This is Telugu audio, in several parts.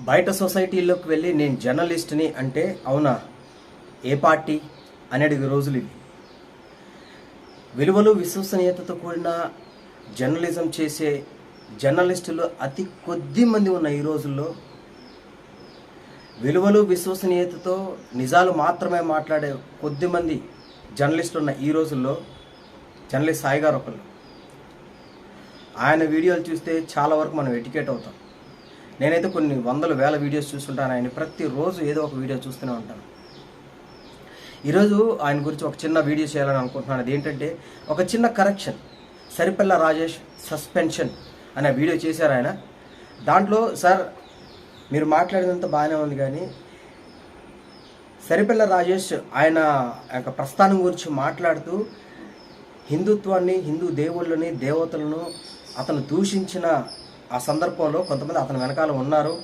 బయట సొసైటీలోకి వెళ్ళి నేను జర్నలిస్ట్ని అంటే అవునా? ఏ పార్టీ? అనేది రోజులు ఇవి. విలువలు విశ్వసనీయతతో కూడిన జర్నలిజం చేసే జర్నలిస్టులు అతి కొద్ది మంది ఉన్న ఈ రోజుల్లో విలువలు విశ్వసనీయతతో నిజాలు మాత్రమే మాట్లాడే కొద్ది మంది జర్నలిస్టులు ఉన్న ఈ రోజుల్లో జర్నలిస్ట్ సాయి గారు ఒకళ్ళు. ఆయన వీడియోలు చూస్తే చాలా వరకు మనం ఎటికేట్ అవుతాం. నేనైతే కొన్ని వందల వేల వీడియోస్ చూస్తుంటాను ఆయన. ప్రతిరోజు ఏదో ఒక వీడియో చూస్తూనే ఉంటాను. ఈరోజు ఆయన గురించి ఒక చిన్న వీడియో చేయాలని అనుకుంటున్నాను. అది ఏంటంటే ఒక చిన్న కరెక్షన్ సరిపల్ల రాజేష్ సస్పెన్షన్ అనే వీడియో చేశారు ఆయన. దాంట్లో సార్ మీరు మాట్లాడినంత బాగానే ఉంది కానీ సరిపల్ల రాజేష్ ఆయన యొక్క ప్రస్థానం గురించి మాట్లాడుతూ హిందుత్వాన్ని హిందూ దేవుళ్ళని దేవతలను అతను దూషించిన ఆ సందర్భంలో కొంతమంది అతని వెనకాల ఉన్నారు.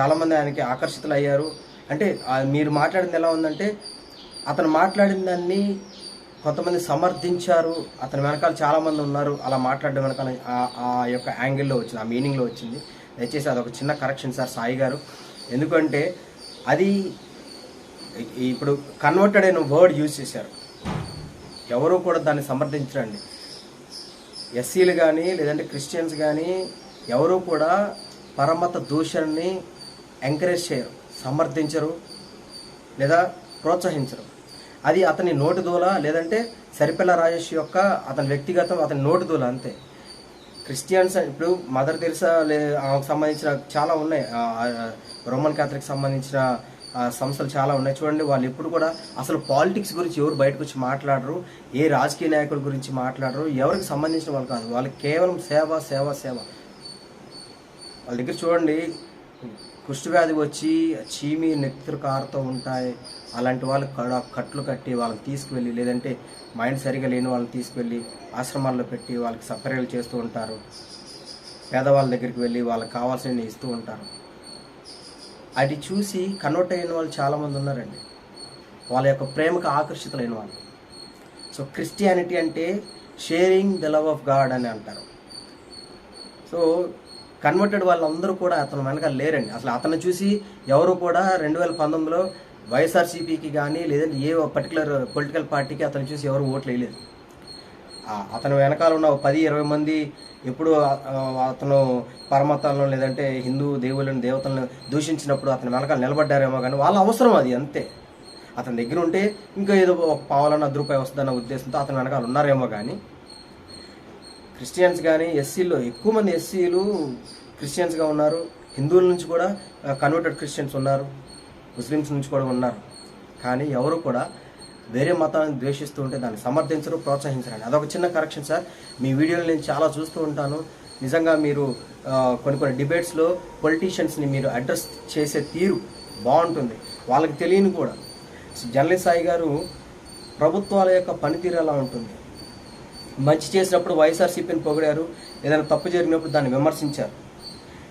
చాలామంది ఆయనకి ఆకర్షితులు అయ్యారు అంటే మీరు మాట్లాడింది ఎలా ఉందంటే అతను మాట్లాడిన దాన్ని కొంతమంది సమర్థించారు. అతని వెనకాల చాలామంది ఉన్నారు. అలా మాట్లాడడం వెనకాల ఆ- ఆ యొక్క యాంగిల్లో వచ్చింది ఆ మీనింగ్లో వచ్చింది. దయచేసి అదొక చిన్న కరెక్షన్ సార్ సాయి గారు. ఎందుకంటే అది ఇప్పుడు కన్వర్టెడ్ అయిన వర్డ్ యూజ్ చేశారు. ఎవరు కూడా దాన్ని సమర్థించరండి. ఎస్సీలు కానీ లేదంటే క్రిస్టియన్స్ కానీ ఎవరు కూడా పరమత దూషణని ఎంకరేజ్ చేయరు సమర్థించరు లేదా ప్రోత్సహించరు. అది అతని నోటి దూల లేదంటే సరిపిల్ల రాజేష్ యొక్క అతని వ్యక్తిగతం అతని నోటి దూల అంతే. క్రిస్టియన్స్ ఇప్పుడు మదర్ తెరిసా లే ఆమెకు సంబంధించిన చాలా ఉన్నాయి. రోమన్ క్యాథలిక్ సంబంధించిన సంస్థలు చాలా ఉన్నాయి. చూడండి వాళ్ళు ఎప్పుడు కూడా అసలు పాలిటిక్స్ గురించి ఎవరు బయటకు వచ్చి మాట్లాడరు ఏ రాజకీయ నాయకుల గురించి మాట్లాడరు ఎవరికి సంబంధించిన వాళ్ళు కాదు. వాళ్ళు కేవలం సేవ సేవ సేవ. వాళ్ళ దగ్గర చూడండి కుష్టి వ్యాధి వచ్చి చీమి నెత్తురు కారుతూ ఉంటాయి. అలాంటి వాళ్ళు కడ కట్లు కట్టి వాళ్ళని తీసుకువెళ్ళి లేదంటే మైండ్ సరిగా లేని వాళ్ళని తీసుకువెళ్ళి ఆశ్రమాల్లో పెట్టి వాళ్ళకి సపరేలు చేస్తూ ఉంటారు. పేదవాళ్ళ దగ్గరికి వెళ్ళి వాళ్ళకి కావాల్సినవి ఇస్తూ ఉంటారు. అది చూసి కన్వర్ట్ అయిన వాళ్ళు చాలామంది ఉన్నారండి. వాళ్ళ యొక్క ప్రేమకు ఆకర్షితులైన వాళ్ళు. సో క్రిస్టియానిటీ అంటే sharing the love of God అని అంటారు. సో కన్వర్టెడ్ వాళ్ళందరూ కూడా అతను వెనక లేరండి. అసలు అతను చూసి ఎవరు కూడా రెండు వేల పంతొమ్మిదిలో వైఎస్ఆర్సీపీకి కానీ లేదంటే ఏ పర్టికులర్ పొలిటికల్ పార్టీకి అతను చూసి ఎవరు ఓట్లు వేయలేదు. అతను వెనకాల ఉన్న పది ఇరవై మంది ఎప్పుడు అతను పరమతాలను లేదంటే హిందూ దేవులను దేవతలను దూషించినప్పుడు అతని వెనకాల నిలబడ్డారేమో కానీ వాళ్ళ అవసరం అది అంతే. అతని దగ్గర ఉంటే ఇంకా ఏదో ఒక పావులన్న అర్ధ రూపాయి వస్తుందన్న ఉద్దేశంతో అతని వెనకాల ఉన్నారేమో కానీ క్రిస్టియన్స్ కానీ ఎస్సీలో ఎక్కువ మంది ఎస్సీలు క్రిస్టియన్స్గా ఉన్నారు. హిందువుల నుంచి కూడా కన్వర్టెడ్ క్రిస్టియన్స్ ఉన్నారు. ముస్లిమ్స్ నుంచి కూడా ఉన్నారు. కానీ ఎవరు కూడా వేరే మతాన్ని ద్వేషిస్తూ ఉంటే దాన్ని సమర్థించరు ప్రోత్సహించరండి. అదొక చిన్న కరెక్షన్ సార్. మీ వీడియోలు నేను చాలా చూస్తూ ఉంటాను. నిజంగా మీరు కొన్ని కొన్ని డిబేట్స్లో పొలిటీషియన్స్ని మీరు అడ్రస్ చేసే తీరు బాగుంటుంది. వాళ్ళకి తెలియని కూడా. జర్నలిస్ట్ సాయి గారు ప్రభుత్వాల యొక్క పనితీరు ఎలా ఉంటుంది? మంచి చేసినప్పుడు వైఎస్ఆర్సీపీని పొగిడారు ఏదైనా తప్పు జరిగినప్పుడు దాన్ని విమర్శించారు.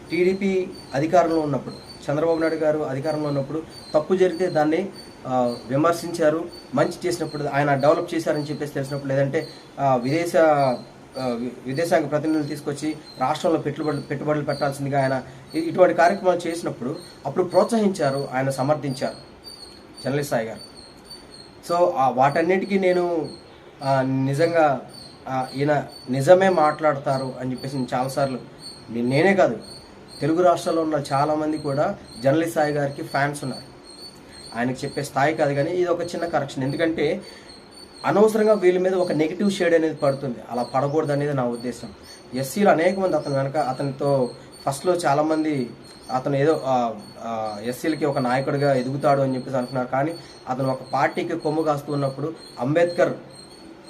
టీడీపీ అధికారంలో ఉన్నప్పుడు చంద్రబాబు నాయుడు గారు అధికారంలో ఉన్నప్పుడు తప్పు జరిగితే దాన్ని విమర్శించారు. మంచి చేసినప్పుడు ఆయన డెవలప్ చేశారని చెప్పేసి తెలిసినప్పుడు లేదంటే విదేశ విదేశాంగ ప్రతినిధులు తీసుకొచ్చి రాష్ట్రంలో పెట్టుబడులు పెట్టుబడులు పెట్టాల్సిందిగా ఆయన ఇటువంటి కార్యక్రమాలు చేసినప్పుడు అప్పుడు ప్రోత్సహించారు ఆయన సమర్థించారు జర్నలిస్ట్ సాయి గారు. సో వాటన్నిటికీ నేను నిజంగా ఈయన నిజమే మాట్లాడతారు అని చెప్పేసి నేను చాలాసార్లు నేనే కాదు తెలుగు రాష్ట్రాల్లో ఉన్న చాలామంది కూడా జర్నలిస్ట్ సాయి గారికి ఫ్యాన్స్ ఉన్నారు. ఆయనకు చెప్పే స్థాయి కాదు కానీ ఇది ఒక చిన్న కరెక్షన్ ఎందుకంటే అనవసరంగా వీళ్ళ మీద ఒక నెగిటివ్ షేడ్ అనేది పడుతుంది. అలా పడకూడదు అనేది నా ఉద్దేశం. ఎస్సీలు అనేక మంది అతను వెనక అతనితో ఫస్ట్లో చాలామంది అతను ఏదో ఎస్సీలకి ఒక నాయకుడిగా ఎదుగుతాడు అని చెప్పేసి అనుకున్నారు. కానీ అతను ఒక పార్టీకి కొమ్ము కాస్తూ ఉన్నప్పుడు అంబేద్కర్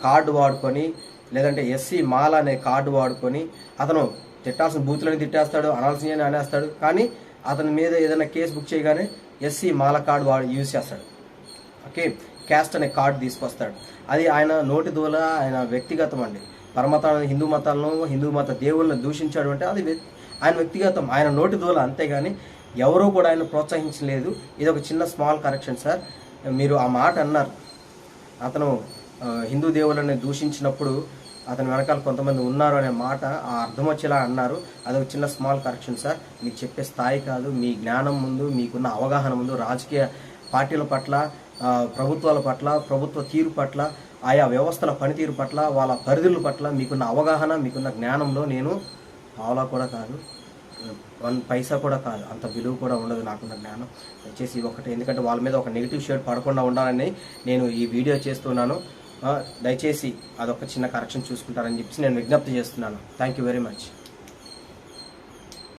కార్డు వాడుకొని లేదంటే ఎస్సీ మాల అనే కార్డు వాడుకొని అతను తిట్టాల్సిన బూతులని తిట్టేస్తాడు అనాల్సిన అనేస్తాడు. కానీ అతని మీద ఏదైనా కేసు బుక్ చేయగానే ఎస్సీ మాల కార్డు వాడు యూజ్ చేస్తాడు. ఓకే? క్యాస్ట్ అనే కార్డు తీసుకొస్తాడు. అది ఆయన నోటి దూల ఆయన వ్యక్తిగతం అండి. పరమతాలను హిందూ మతాలను హిందూ మత దేవుళ్ళని దూషించాడు అంటే అది ఆయన వ్యక్తిగతం ఆయన నోటి దూల అంతేగాని ఎవరూ కూడా ఆయన ప్రోత్సహించలేదు. ఇది ఒక చిన్న స్మాల్ కరెక్షన్ సార్. మీరు ఆ మాట అన్నారు. అతను హిందూ దేవుళ్ళని దూషించినప్పుడు అతని వెనకాల కొంతమంది ఉన్నారు అనే మాట ఆ అర్థం వచ్చేలా అన్నారు. అదొక చిన్న స్మాల్ కరెక్షన్ సార్ మీకు చెప్పే స్థాయి కాదు మీ జ్ఞానం ముందు మీకున్న అవగాహన ముందు రాజకీయ పార్టీల పట్ల ప్రభుత్వాల పట్ల ప్రభుత్వ తీరు పట్ల ఆయా వ్యవస్థల పనితీరు పట్ల వాళ్ళ పరిధుల పట్ల మీకున్న అవగాహన మీకున్న జ్ఞానంలో నేను పావలా కూడా కాదు వన్ పైసా కూడా కాదు అంత విలువ కూడా ఉండదు నాకున్న జ్ఞానం. దయచేసి ఇది ఒకటి ఎందుకంటే వాళ్ళ మీద ఒక నెగిటివ్ షేడ్ పడకుండా ఉండాలని నేను ఈ వీడియో చేస్తున్నాను. దయచేసి అదొక చిన్న కరెక్షన్ చూసుకుంటారని చెప్పి నేను విజ్ఞప్తి చేస్తున్నాను. Thank you very much